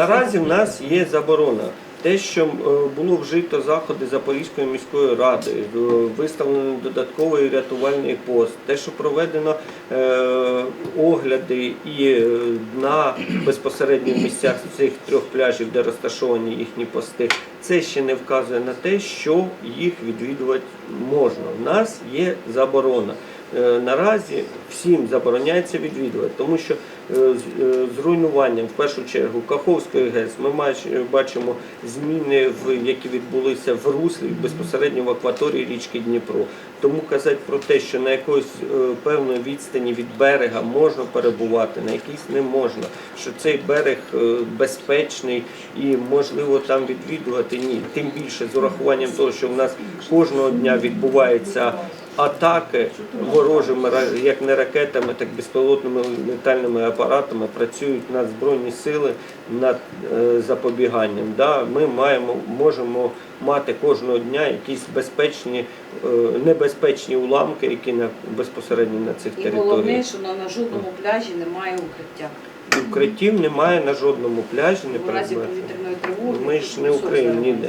Наразі в нас є заборона. Те, що е, було вжито заходи Запорізької міської ради, виставлено додатковий рятувальний пост, те, що проведено е, огляди і е, на безпосередньо в місцях цих трьох пляжів, де розташовані їхні пости, це ще не вказує на те, що їх відвідувати можна. У нас є заборона. Е, Наразі всім забороняється відвідувати, тому що е, з е, руйнуванням в першу чергу Каховської ГЕС ми бачимо зміни, які відбулися в руслі безпосередньо в акваторії річки Дніпро. Тому казати про те, що на якоїсь певної відстані від берега можна перебувати, на якійсь не можна, що цей берег безпечний і можливо там відвідувати ні. Тим більше з урахуванням того, що в нас кожного дня відбуваються атаки ворожими як не ракетами, так і безпілотними літальними апаратами працюють над збройні сили над е, запобіганням. Да, ми маємо можемо мати кожного дня якісь безпечні, е, небезпечні уламки, які на безпосередньо на цих І територіях. головне, що на, на жодному пляжі немає укриття. Укриттів немає на жодному пляжі, не В разі повітряної тривоги. Ми ж не Україна ніде.